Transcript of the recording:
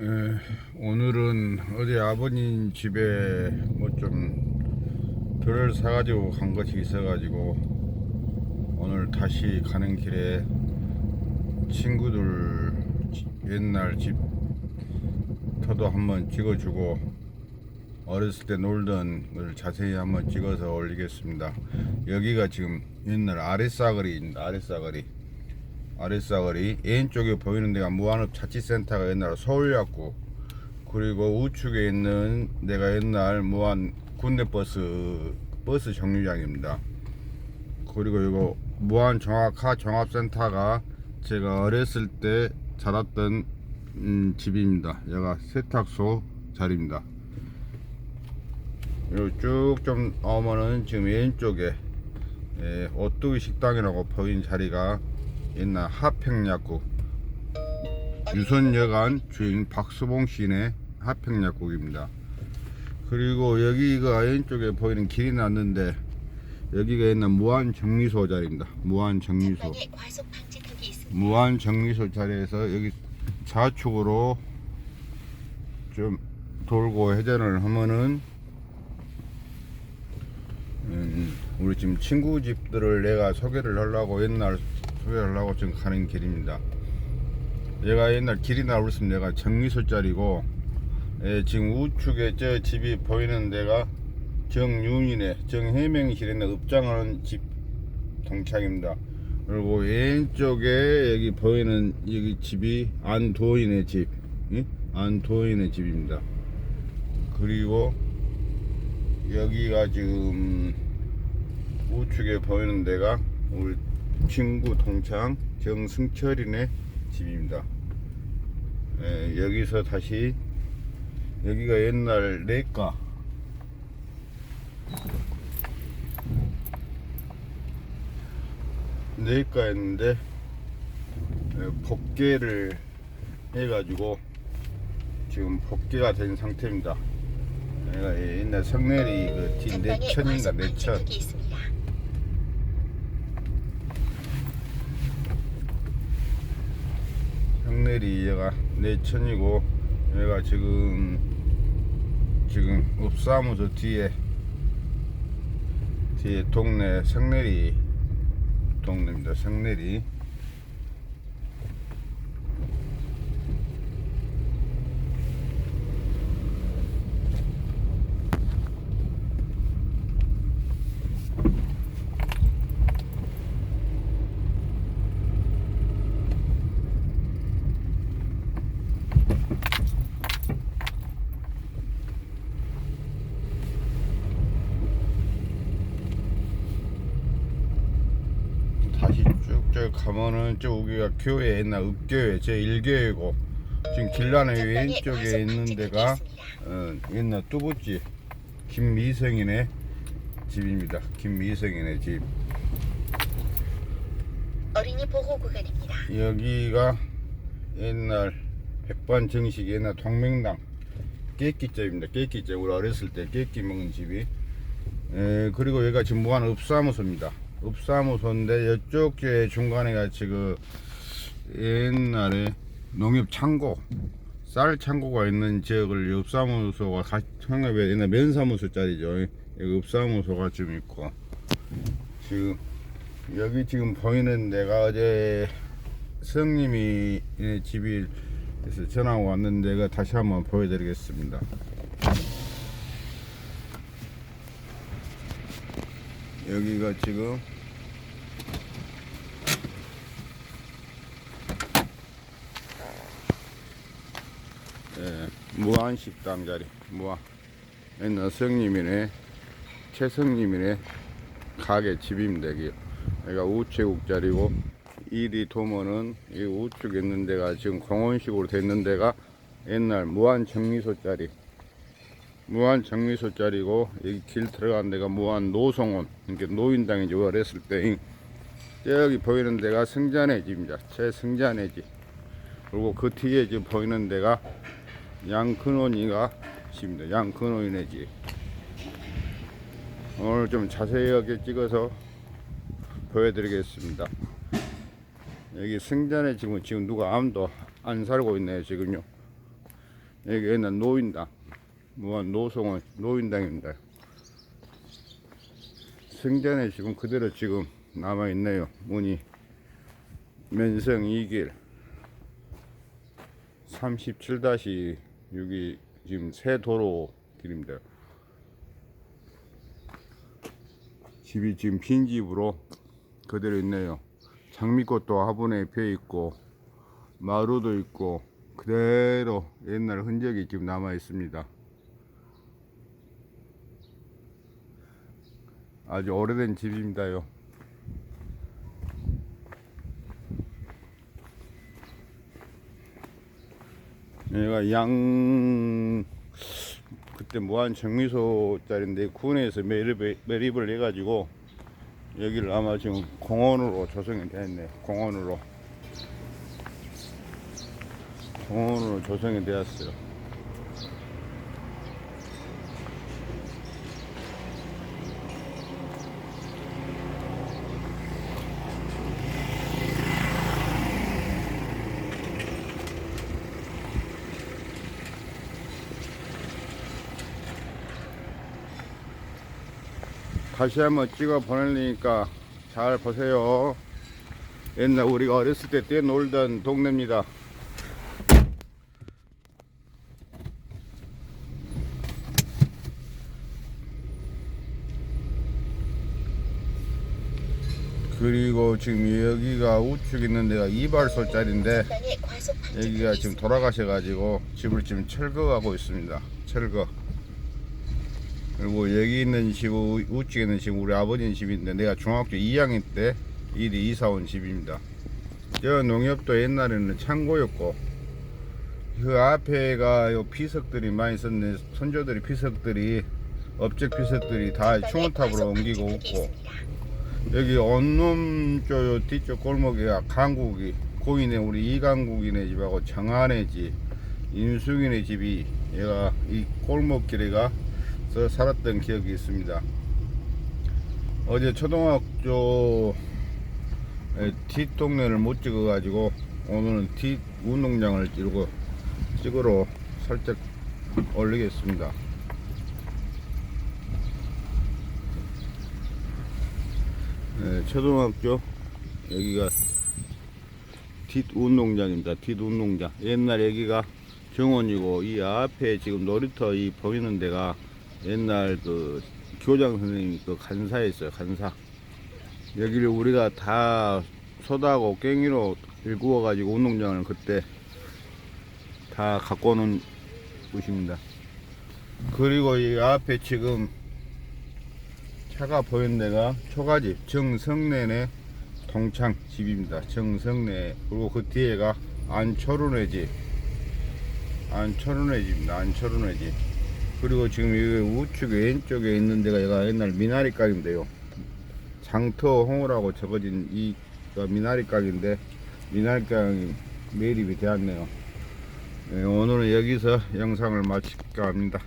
에, 오늘은 어제 아버님 집에 뭐좀 들을 사가지고 간 것이 있어가지고 오늘 다시 가는 길에 친구들 지- 옛날 집 터도 한번 찍어주고 어렸을 때 놀던 걸 자세히 한번 찍어서 올리겠습니다. 여기가 지금 옛날 아랫사거리입니다. 아랫사거리. 아랫사거리 왼쪽에 보이는 데가 무한읍 자치센터가 옛날 서울역구 그리고 우측에 있는 데가 옛날 무한 군대버스 버스 정류장입니다. 그리고 이거 무한 정확화 종합센터가 제가 어렸을 때 자랐던 음, 집입니다. 여기가 세탁소 자리입니다. 쭉좀 오면은 지금 왼쪽에 예, 오뚜기 식당이라고 보인 자리가 옛날 하평약국 유선여관 주인 박수봉 시인의 하평약국입니다. 그리고 여기가 왼쪽에 보이는 길이 났는데 여기가 옛날 무한정리소 자리입니다. 무한정리소. 무한정리소 자리에서 여기 좌측으로 좀 돌고 회전을 하면은 음, 우리 지금 친구 집들을 내가 소개를 하려고 옛날 소개를 하려고 지금 가는 길입니다. 얘가 옛날 길이 나올으면 내가 정리소 자리고 예, 지금 우측에 저 집이 보이는 데가 정윤이네 정해명실에 있는 읍장하는 집 동창입니다. 그리고 왼쪽에 여기 보이는 여기 집이 안도인의 집, 예? 안도인의 집입니다. 그리고 여기가 지금 우측에 보이는 데가 우리 친구 동창 정승철이네 집입니다. 예, 여기서 다시 여기가 옛날 내과 내과였는데 예, 복개를 해가지고 지금 복개가 된 상태입니다. 내가 옛날 성내리 그뒤 전방에 내천인가 과속 내천 성내리 얘가 내천이고 얘가 지금 지금 읍사무소 뒤에 뒤에 동네 성내리 동네입니다. 성내리 다시 쭉쭉 가면은 저기가 교회 옛날 읍교회 제 1교회고 지금 전방에 왼쪽에 있는 데가. 어, 옛날 뚜부집 김미성인의 집입니다. 김미성인의 집 어린이 보호 구간입니다. 여기가 옛날 백반 정식 옛날 동명당 깨끼집입니다. 깨끼집 우리 어렸을 때 깨끼 먹은 집이 에, 그리고 여기가 지금 무한 읍사무소입니다. 읍사무소인데 이쪽 에 중간에가 지금 옛날에 농협 창고 쌀 창고가 있는 지역을 읍사무소가 가- 창업에 옛날 면사무소 짜리죠. 여기 읍사무소가 좀 있고 지금 여기 지금 보이는 데가 어제 성님이 집이 전화 왔는데 가 다시 한번 보여드리겠습니다. 여기가 지금 예, 무한 식당 자리 무한. 옛날 성님이네 최성님이네 가게 집입니다 여기 여기가 우체국 자리고 이리 도면은 이 우측에 있는 데가 지금 공원식으로 됐는 데가 옛날 무한 정리소 자리 무한 정리소 자리고 여기 길 들어간 데가 무한 노송원 그러니까 노인당이지 어렸을 때. 저기 보이는 데가 승자네 집입니다. 최승자네 집. 그리고 그 뒤에 지금 보이는 데가 양큰원이가 집입니다. 양큰원이네 집. 오늘 좀 자세하게 찍어서 보여드리겠습니다. 여기 승전에 지금 지금 누가 아무도 안 살고 있네요 지금요. 여기 옛날 노인당 무한 노송은 노인당입니다. 승전에 지금 그대로 지금 남아 있네요. 문이 면성 2길. 37-6이 지금 새 도로 길입니다. 집이 지금 빈 집으로 그대로 있네요. 장미꽃도 화분에 피어 있고 마루도 있고 그대로 옛날 흔적이 지금 남아 있습니다. 아주 오래된 집입니다요. 여기가 양 그때 무한 정미소 자리인데 군에서 매립, 매립을 해가지고 여기를 아마 지금 공원으로 조성이 되었네. 공원으로. 공원으로 조성이 되었어요 다시 한번 찍어 보내니까 잘 보세요. 옛날 우리가 어렸을 때 뛰어놀던 동네입니다. 그리고 지금 여기가 우측 있는 데가 이발소 자리인데 방지턱이 여기가 지금. 돌아가셔가지고 집을 지금 철거하고 있습니다. 철거. 그리고 여기 있는 집 우- 우측에 있는 집 우리 아버님 집인데 내가 중학교 2학년 때 이리 이사 온 집입니다. 저 농협도 옛날에는 창고였고 그 앞에가 요 피석들이 많이 있었네. 선조들이 피석들이 업적 피석들이 다 충원탑으로 옮기고 있습니다. 여기 온놈 쪽 뒤쪽 골목이가 강국이 고인의 우리 이강국이네 집하고 정한의 집 인숙이네 집이 얘가 이 골목길에가 서 살았던 기억이 있습니다 어제 초등학교 에, 뒷동네를 못 찍어 가지고 오늘은 뒷 운동장을 찍고 찍으러 살짝 올리겠습니다 네, 초등학교 여기가 뒷 운동장입니다. 뒷 운동장. 옛날 여기가 정원이고 이 앞에 지금 놀이터 이 보이는 데가 옛날 그 교장 선생님이 그 간사였어요. 간사. 여기를 우리가 다 소다하고 깽이로 일구어 가지고 운동장을 그때 다 갖고 오는 곳입니다. 그리고 이 앞에 지금 차가 보이는 데가 초가집 정성내네 동창 집입니다. 정성내 그리고 그 뒤에가 안철운의 집 안철운의 집입니다. 안철운의 집 그리고 지금 여기 우측 왼쪽에 있는 데가 얘가 옛날 미나리 가게인데요. 장터 홍어라고 적어진 이가 미나리 가게인데 미나리 가게 매립이 되었네요. 예, 오늘은 여기서 영상을 마칠까 합니다.